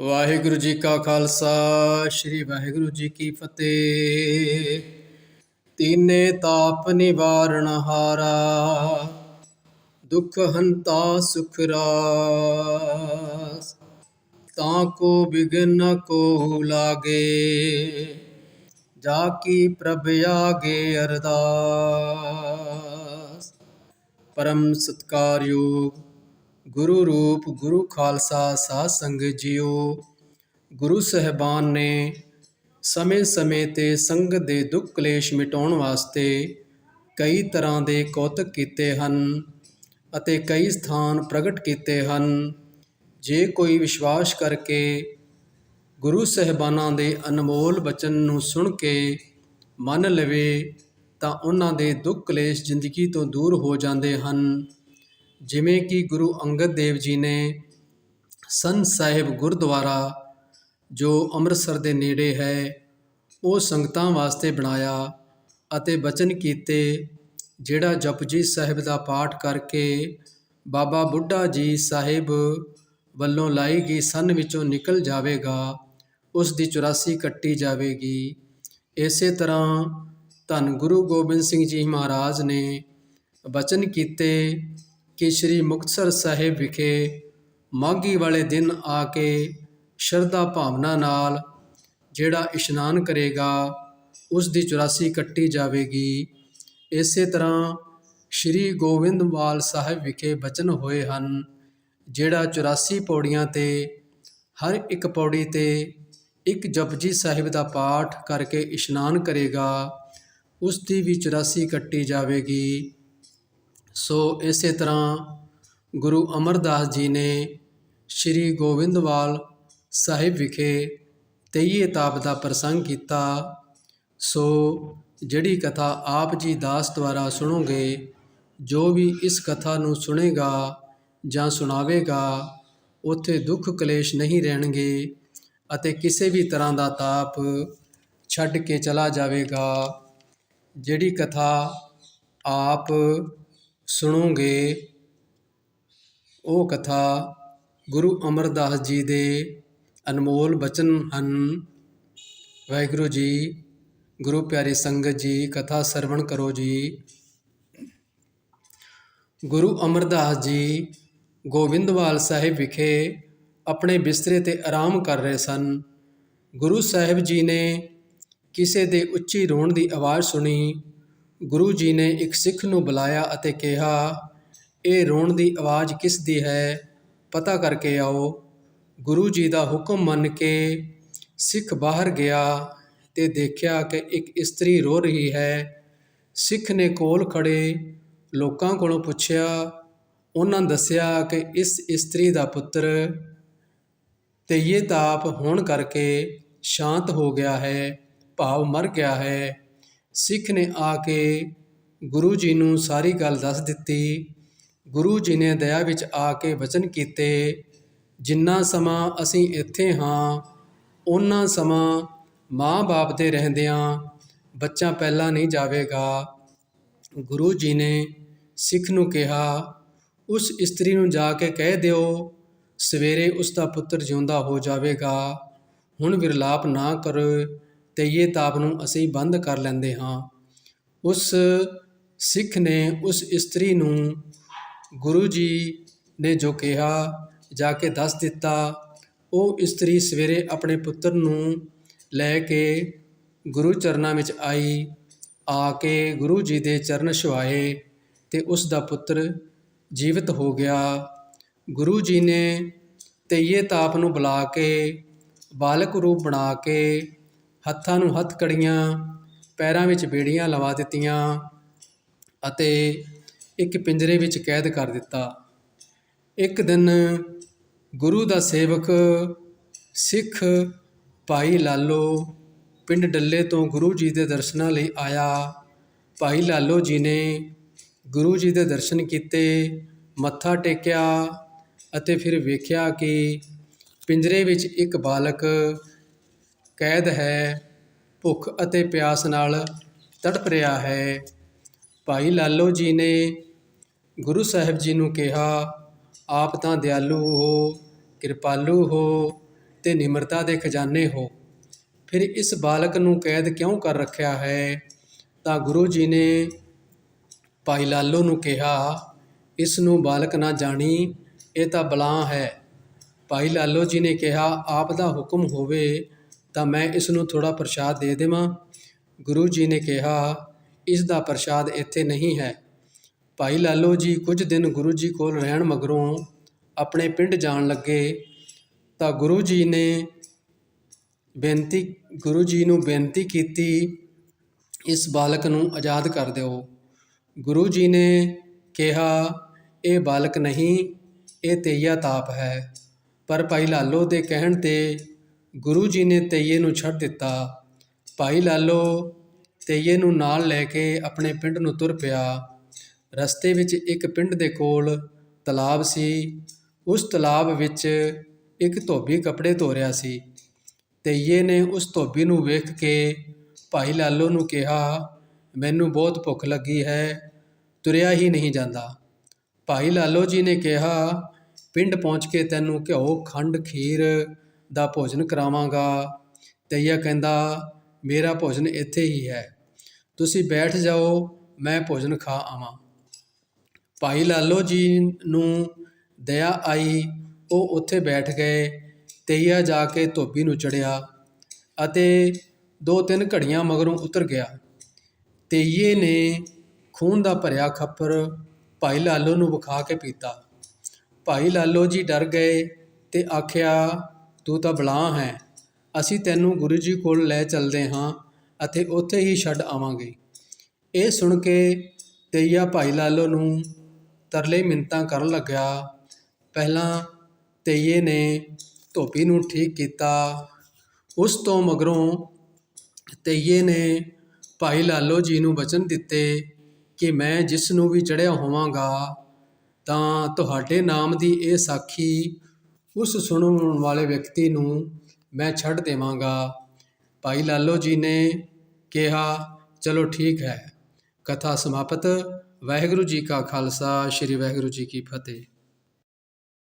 ਵਾਹਿਗੁਰੂ ਜੀ ਕਾ ਖਾਲਸਾ, ਸ੍ਰੀ ਵਾਹਿਗੁਰੂ ਜੀ ਕੀ ਫਤਿਹ। ਤੀਨੇ ਤਾਪ ਨਿਵਾਰਣ ਹਾਰਾ, ਦੁਖ ਹੰਤਾ ਸੁਖ ਰਾਸ। ਤਾਂ ਕੋ ਬਿਗਨ ਨ ਕੋ ਲਾਗੇ, ਜਾ ਕੀ ਪ੍ਰਭ ਆਗੇ ਅਰਦਾਸ। ਪਰਮ ਸਤਕਾਰਯੋਗ ਗੁਰੂ ਰੂਪ, ਗੁਰੂ ਖਾਲਸਾ, ਸਾਧ ਸੰਗਤ ਜੀਓ। ਗੁਰੂ ਸਹਿਬਾਨ ਨੇ ਸਮੇਂ-ਸਮੇਂ ਤੇ ਸੰਗਤ ਦੇ ਦੁੱਖ ਕਲੇਸ਼ ਮਿਟਾਉਣ ਵਾਸਤੇ ਕਈ ਤਰ੍ਹਾਂ ਦੇ ਕੌਤਕ ਕੀਤੇ ਹਨ ਅਤੇ ਕਈ ਸਥਾਨ ਪ੍ਰਗਟ ਕੀਤੇ ਹਨ। ਜੇ ਕੋਈ ਵਿਸ਼ਵਾਸ ਕਰਕੇ ਗੁਰੂ ਸਹਿਬਾਨਾਂ ਦੇ ਅਨਮੋਲ ਬਚਨ ਨੂੰ ਸੁਣ ਕੇ ਮੰਨ ਲਵੇ ਤਾਂ ਉਹਨਾਂ ਦੇ ਦੁੱਖ ਕਲੇਸ਼ ਜ਼ਿੰਦਗੀ ਤੋਂ ਦੂਰ ਹੋ ਜਾਂਦੇ ਹਨ। ਜਿਵੇਂ ਕਿ ਗੁਰੂ ਅੰਗਦ ਦੇਵ ਜੀ ਨੇ ਸੰਤ ਸਾਹਿਬ ਗੁਰਦੁਆਰਾ, ਜੋ ਅੰਮ੍ਰਿਤਸਰ ਦੇ ਨੇੜੇ ਹੈ, ਉਹ ਸੰਗਤਾਂ ਵਾਸਤੇ ਬਣਾਇਆ ਅਤੇ ਬਚਨ ਕੀਤੇ, ਜਿਹੜਾ ਜਪਜੀ ਸਾਹਿਬ ਦਾ ਪਾਠ ਕਰਕੇ ਬਾਬਾ ਬੁੱਢਾ ਜੀ ਸਾਹਿਬ ਵੱਲੋਂ ਲਾਈ ਗਈ ਸੰਨ ਵਿੱਚੋਂ ਨਿਕਲ ਜਾਵੇਗਾ, ਉਸ ਦੀ 84 ਕੱਟੀ ਜਾਵੇਗੀ। ਇਸੇ ਤਰ੍ਹਾਂ ਧੰਨ ਗੁਰੂ ਗੋਬਿੰਦ ਸਿੰਘ ਜੀ ਮਹਾਰਾਜ ਨੇ ਬਚਨ ਕੀਤੇ ਕਿ ਸ੍ਰੀ ਮੁਕਤਸਰ ਸਾਹਿਬ ਵਿਖੇ ਮਾਘੀ ਵਾਲੇ ਦਿਨ ਆ ਕੇ ਸ਼ਰਧਾ ਭਾਵਨਾ ਨਾਲ ਜਿਹੜਾ ਇਸ਼ਨਾਨ ਕਰੇਗਾ, ਉਸ ਦੀ 84 ਕੱਟੀ ਜਾਵੇਗੀ। ਇਸੇ ਤਰ੍ਹਾਂ ਸ੍ਰੀ ਗੋਬਿੰਦਵਾਲ ਸਾਹਿਬ ਵਿਖੇ ਬਚਨ ਹੋਏ ਹਨ, ਜਿਹੜਾ 84 ਪੌੜੀਆਂ ਤੇ, ਹਰ ਇੱਕ ਪੌੜੀ ਤੇ ਇੱਕ ਜਪਜੀ ਸਾਹਿਬ ਦਾ ਪਾਠ ਕਰਕੇ ਇਸ਼ਨਾਨ ਕਰੇਗਾ, ਉਸ ਦੀ ਵੀ 84 ਕੱਟੀ ਜਾਵੇਗੀ। ਸੋ ਇਸੇ ਤਰ੍ਹਾਂ ਗੁਰੂ ਅਮਰਦਾਸ ਜੀ ਨੇ ਸ੍ਰੀ ਗੋਬਿੰਦਵਾਲ ਸਾਹਿਬ ਵਿਖੇ ਤੇਈਏ ਤਾਪ ਦਾ ਪ੍ਰਸੰਗ ਕੀਤਾ। ਸੋ ਜਿਹੜੀ ਕਥਾ ਆਪ ਜੀ ਦਾਸ ਦੁਆਰਾ ਸੁਣੋਗੇ, ਜੋ ਵੀ ਇਸ ਕਥਾ ਨੂੰ ਸੁਣੇਗਾ ਜਾਂ ਸੁਣਾਵੇਗਾ, ਉਥੇ ਦੁੱਖ ਕਲੇਸ਼ ਨਹੀਂ ਰਹਿਣਗੇ ਅਤੇ ਕਿਸੇ ਵੀ ਤਰ੍ਹਾਂ ਦਾ ਤਾਪ ਛੱਡ ਕੇ ਚਲਾ ਜਾਵੇਗਾ। ਜਿਹੜੀ ਕਥਾ ਆਪ ਸੁਣੋਗੇ। ਉਹ ਕਥਾ ਗੁਰੂ ਅਮਰਦਾਸ ਜੀ ਦੇ ਅਨਮੋਲ ਬਚਨ ਹਨ। ਵਾਹਿਗੁਰੂ ਜੀ, ਗੁਰੂ ਪਿਆਰੀ ਸੰਗਤ ਜੀ, ਕਥਾ ਸਰਵਣ ਕਰੋ ਜੀ। ਗੁਰੂ ਅਮਰਦਾਸ ਜੀ ਗੋਬਿੰਦਵਾਲ ਸਾਹਿਬ ਵਿਖੇ ਆਪਣੇ ਬਿਸਤਰੇ ਤੇ ਆਰਾਮ ਕਰ ਰਹੇ ਸਨ। ਗੁਰੂ ਸਾਹਿਬ ਜੀ ਨੇ ਕਿਸੇ ਦੇ ਉੱਚੀ ਰੋਣ ਦੀ ਆਵਾਜ਼ ਸੁਣੀ। ਗੁਰੂ ਜੀ ਨੇ ਇੱਕ ਸਿੱਖ ਨੂੰ ਬੁਲਾਇਆ ਅਤੇ ਕਿਹਾ, ਇਹ ਰੋਣ ਦੀ ਆਵਾਜ਼ ਕਿਸ ਦੀ ਹੈ? ਪਤਾ ਕਰਕੇ ਆਓ। ਗੁਰੂ ਜੀ ਦਾ ਹੁਕਮ ਮੰਨ ਕੇ ਸਿੱਖ ਬਾਹਰ ਗਿਆ ਤੇ ਦੇਖਿਆ ਕਿ ਇੱਕ ਇਸਤਰੀ ਰੋ ਰਹੀ ਹੈ। ਸਿੱਖ ਨੇ ਕੋਲ ਖੜੇ ਲੋਕਾਂ ਕੋਲੋਂ ਪੁੱਛਿਆ, ਉਹਨਾਂ ਦੱਸਿਆ ਕਿ ਇਸ ਇਸਤਰੀ ਦਾ ਪੁੱਤਰ ਤੇਈਏ ਤਾਪ ਹੋਣ ਕਰਕੇ ਸ਼ਾਂਤ ਹੋ ਗਿਆ ਹੈ, ਭਾਵ ਮਰ ਗਿਆ ਹੈ। ਸਿੱਖ ਨੇ ਆ ਕੇ ਗੁਰੂ ਜੀ ਨੂੰ ਸਾਰੀ ਗੱਲ ਦੱਸ ਦਿੱਤੀ। ਗੁਰੂ ਜੀ ਨੇ ਦਇਆ ਵਿੱਚ ਆ ਕੇ ਵਚਨ ਕੀਤੇ, ਜਿੰਨਾ ਸਮਾਂ ਅਸੀਂ ਇੱਥੇ ਹਾਂ ਉਹਨਾਂ ਸਮਾਂ ਮਾਂ-ਬਾਪ ਦੇ ਰਹਿੰਦਿਆਂ ਬੱਚਾ ਪਹਿਲਾਂ ਨਹੀਂ ਜਾਵੇਗਾ। ਗੁਰੂ ਜੀ ਨੇ ਸਿੱਖ ਨੂੰ ਕਿਹਾ, ਉਸ ਇਸਤਰੀ ਨੂੰ ਜਾ ਕੇ ਕਹਿ ਦਿਓ, ਸਵੇਰੇ ਉਸ ਦਾ ਪੁੱਤਰ ਜਿਉਂਦਾ ਹੋ ਜਾਵੇਗਾ। ਹੁਣ ਵਿਰਲਾਪ ਨਾ ਕਰੋ ਤੇ ਤਾਪ ਨੂੰ ਅਸੀਂ ਬੰਦ ਕਰ ਲੈਂਦੇ ਹਾਂ। ਉਸ ਸਿੱਖ ਨੇ ਉਸ ਇਸਤਰੀ ਨੂੰ ਗੁਰੂ ਜੀ ਨੇ ਜੋ ਕਿਹਾ, ਜਾ ਕੇ ਦੱਸ ਦਿੱਤਾ, ਉਹ ਇਸਤਰੀ ਸਵੇਰੇ ਆਪਣੇ ਪੁੱਤਰ ਨੂੰ ਲੈ ਕੇ ਗੁਰੂ ਚਰਨਾਂ ਵਿੱਚ ਆਈ, ਆ ਕੇ ਗੁਰੂ ਜੀ ਦੇ ਚਰਨ ਛੁਆਏ ਤੇ ਉਸ ਦਾ ਪੁੱਤਰ ਜੀਵਤ ਹੋ ਗਿਆ। ਗੁਰੂ ਜੀ ਨੇ ਤੇਈਏ ਤਾਪ ਨੂੰ ਬੁਲਾ ਕੇ ਬਾਲਕ ਰੂਪ ਬਣਾ ਕੇ ਹੱਥਾਂ ਨੂੰ ਹੱਥ ਕੜੀਆਂ, ਪੈਰਾਂ ਵਿੱਚ ਬੇੜੀਆਂ ਲਵਾ ਦਿੱਤੀਆਂ ਅਤੇ ਇੱਕ ਪਿੰਜਰੇ ਵਿੱਚ ਕੈਦ ਕਰ ਦਿੱਤਾ। ਇੱਕ ਦਿਨ ਗੁਰੂ ਦਾ ਸੇਵਕ ਸਿੱਖ ਭਾਈ ਲਾਲੋ ਪਿੰਡ ਡੱਲੇ ਤੋਂ ਗੁਰੂ ਜੀ ਦੇ ਦਰਸ਼ਨਾਂ ਲਈ ਆਇਆ। ਭਾਈ ਲਾਲੋ ਜੀ ਨੇ ਗੁਰੂ ਜੀ ਦੇ ਦਰਸ਼ਨ ਕੀਤੇ, ਮੱਥਾ ਟੇਕਿਆ ਅਤੇ ਫਿਰ ਵੇਖਿਆ ਕਿ ਪਿੰਜਰੇ ਵਿੱਚ ਇੱਕ ਬਾਲਕ ਕੈਦ ਹੈ, ਭੁੱਖ ਅਤੇ ਪਿਆਸ ਨਾਲ ਤੜਪ ਰਿਹਾ ਹੈ। ਭਾਈ ਲਾਲੋ ਜੀ ਨੇ ਗੁਰੂ ਸਾਹਿਬ ਜੀ ਨੂੰ ਕਿਹਾ, ਆਪ ਤਾਂ ਦਿਆਲੂ ਹੋ, ਕਿਰਪਾਲੂ ਹੋ ਤੇ ਨਿਮਰਤਾ ਦੇ ਖਜ਼ਾਨੇ ਹੋ। ਫਿਰ ਇਸ ਬਾਲਕ ਨੂੰ ਕੈਦ ਕਿਉਂ ਕਰ ਰੱਖਿਆ ਹੈ? ਤਾਂ ਗੁਰੂ ਜੀ ਨੇ ਭਾਈ ਲਾਲੋ ਨੂੰ ਕਿਹਾ, ਇਸ ਨੂੰ ਬਾਲਕ ਨਾ ਜਾਣੀ, ਇਹ ਤਾਂ ਬਲਾ ਹੈ। ਭਾਈ ਲਾਲੋ ਜੀ ਨੇ ਕਿਹਾ, ਆਪ ਦਾ ਹੁਕਮ ਹੋਵੇ ਤਾਂ ਮੈਂ ਇਸ ਨੂੰ ਥੋੜ੍ਹਾ ਪ੍ਰਸ਼ਾਦ ਦੇ ਦੇਵਾਂ। ਗੁਰੂ ਜੀ ਨੇ ਕਿਹਾ, ਇਸ ਦਾ ਪ੍ਰਸ਼ਾਦ ਇੱਥੇ ਨਹੀਂ ਹੈ। ਭਾਈ ਲਾਲੋ ਜੀ, ਕੁਝ ਦਿਨ ਗੁਰੂ ਜੀ ਕੋਲ ਰਹਿਣ ਮਗਰੋਂ ਆਪਣੇ ਪਿੰਡ ਜਾਣ ਲੱਗੇ। ਤਾਂ ਗੁਰੂ ਜੀ ਨੇ ਬੇਨਤੀ, ਗੁਰੂ ਜੀ ਨੂੰ ਬੇਨਤੀ ਕੀਤੀ, ਇਸ ਬਾਲਕ ਨੂੰ ਆਜ਼ਾਦ ਕਰ ਦਿਓ। ਗੁਰੂ ਜੀ ਨੇ ਕਿਹਾ, ਇਹ ਬਾਲਕ ਨਹੀਂ, ਇਹ ਤੇਈਆ ਤਾਪ ਹੈ। ਪਰ ਭਾਈ ਲਾਲੋ ਦੇ ਕਹਿਣ ਤੇ ਗੁਰੂ ਜੀ ਨੇ ਤੇਈਏ ਨੂੰ ਛੱਡ ਦਿੱਤਾ। ਭਾਈ ਲਾਲੋ, ਤੇਈਏ ਨੂੰ ਨਾਲ ਲੈ ਕੇ ਆਪਣੇ ਪਿੰਡ ਨੂੰ ਤੁਰ ਪਿਆ। ਰਸਤੇ ਵਿੱਚ ਇੱਕ ਪਿੰਡ ਦੇ ਕੋਲ ਤਲਾਬ ਸੀ। ਉਸ ਤਲਾਬ ਵਿੱਚ ਇੱਕ ਧੋਬੀ ਕੱਪੜੇ ਧੋ ਰਿਹਾ ਸੀ। ਤੇਈਏ ਨੇ ਉਸ ਧੋਬੀ ਨੂੰ ਵੇਖ ਕੇ ਭਾਈ ਲਾਲੋ ਨੂੰ ਕਿਹਾ, ਮੈਨੂੰ ਬਹੁਤ ਭੁੱਖ ਲੱਗੀ ਹੈ, ਤੁਰਿਆ ਹੀ ਨਹੀਂ ਜਾਂਦਾ। ਭਾਈ ਲਾਲੋ ਜੀ ਨੇ ਕਿਹਾ, ਪਿੰਡ ਪਹੁੰਚ ਕੇ ਤੈਨੂੰ ਘਿਓ, ਖੰਡ, ਖੀਰ ਦਾ ਭੋਜਨ ਕਰਾਵਾਂਗਾ। ਤਈਆ ਕਹਿੰਦਾ, ਮੇਰਾ ਭੋਜਨ ਇੱਥੇ ਹੀ ਹੈ। ਤੁਸੀਂ ਬੈਠ ਜਾਓ, ਮੈਂ ਭੋਜਨ ਖਾ ਆਵਾਂ। ਭਾਈ ਲਾਲੋ ਜੀ ਨੂੰ ਦਇਆ ਆਈ, ਉਹ ਉੱਥੇ ਬੈਠ ਗਏ। ਤਈਆ ਜਾ ਕੇ ਧੋਬੀ ਨੂੰ ਚੜਿਆ ਅਤੇ ਦੋ ਤਿੰਨ ਘੜੀਆਂ ਮਗਰੋਂ ਉਤਰ ਗਿਆ। ਤੇਈਏ ਨੇ ਖੂਨ ਦਾ ਭਰਿਆ ਖੱਪਰ ਭਾਈ ਲਾਲੋ ਨੂੰ ਵਿਖਾ ਕੇ ਪੀਤਾ। ਭਾਈ ਲਾਲੋ ਜੀ ਡਰ ਗਏ ਤੇ ਆਖਿਆ ਤੂੰ ਤਾਂ ਬਲਾਂ ਹੈ। ਅਸੀਂ ਤੈਨੂੰ ਗੁਰੂ ਜੀ ਕੋਲ ਲੈ ਚੱਲਦੇ ਹਾਂ ਅਤੇ ਉੱਥੇ ਹੀ ਛੱਡ ਆਵਾਂਗੇ। ਇਹ ਸੁਣ ਕੇ ਤੇਈਆ ਭਾਈ ਲਾਲੋ ਨੂੰ ਤਰਲੇ ਮਿੰਤਾਂ ਕਰਨ ਲੱਗਿਆ। ਪਹਿਲਾਂ ਤੇਈਏ ਨੇ ਧੋਪੀ ਨੂੰ ਠੀਕ ਕੀਤਾ। ਉਸ ਤੋਂ ਮਗਰੋਂ ਤੇਈਏ ਨੇ ਭਾਈ ਲਾਲੋ ਜੀ ਨੂੰ ਵਚਨ ਦਿੱਤੇ ਕਿ ਮੈਂ ਜਿਸ ਨੂੰ ਵੀ ਚੜਿਆ ਹੋਵਾਂਗਾ, ਤਾਂ ਤੁਹਾਡੇ ਨਾਮ ਦੀ ਇਹ ਸਾਖੀ ਉਸ ਸੁਣਨ ਵਾਲੇ ਵਿਅਕਤੀ ਨੂੰ ਮੈਂ ਛੱਡ ਦੇਵਾਂਗਾ। ਭਾਈ ਲਾਲੋ ਜੀ ਨੇ ਕਿਹਾ, ਚਲੋ ਠੀਕ ਹੈ। ਕਥਾ ਸਮਾਪਤ। ਵਾਹਿਗੁਰੂ ਜੀ ਕਾ ਖਾਲਸਾ, ਸ੍ਰੀ ਵਾਹਿਗੁਰੂ ਜੀ ਕੀ ਫਤਿਹ।